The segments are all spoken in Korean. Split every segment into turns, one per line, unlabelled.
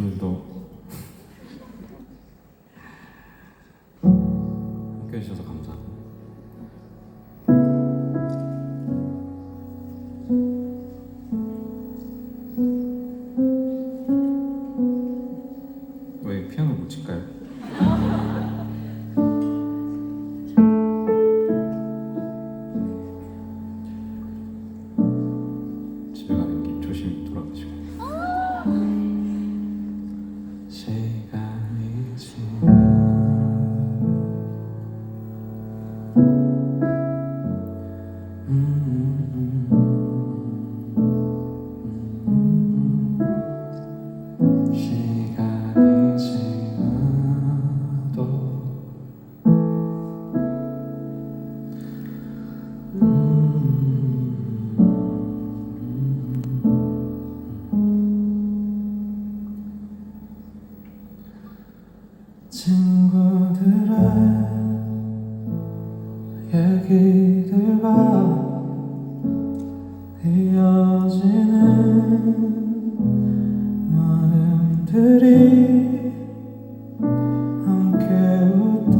오늘도 함께 해주셔서 감사합니다. 왜 피아노 못 칠까요? 친구들의 얘기들과 마음들이 함께 웃던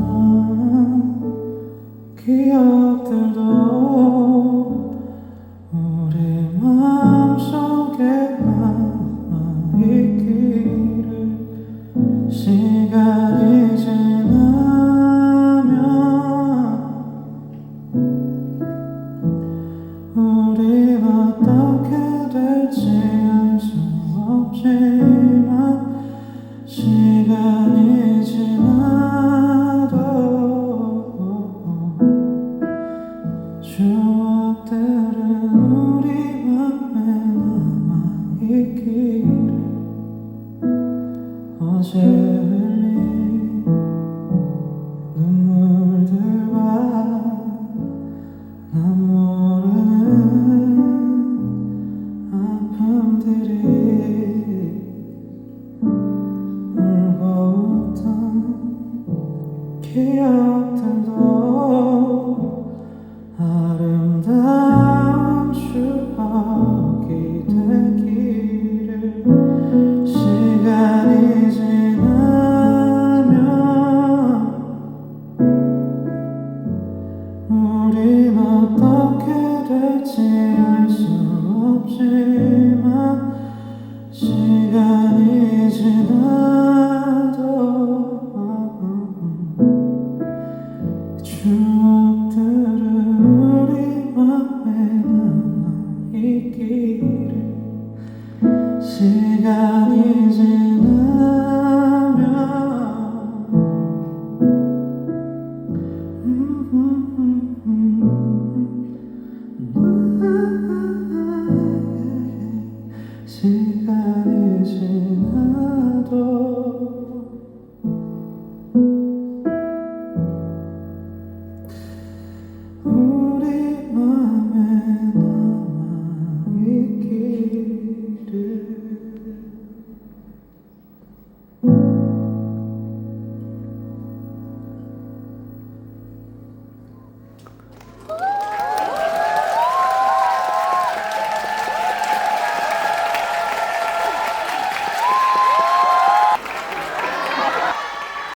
기억들도 우리 마음속에 남아있기를 시간이 지나면 맞 아. 알수 없지만 시간이 지나도 추억들은 우리 맘에 남아있기를 시간이 시간이 지나도 우리 마음에 남아있길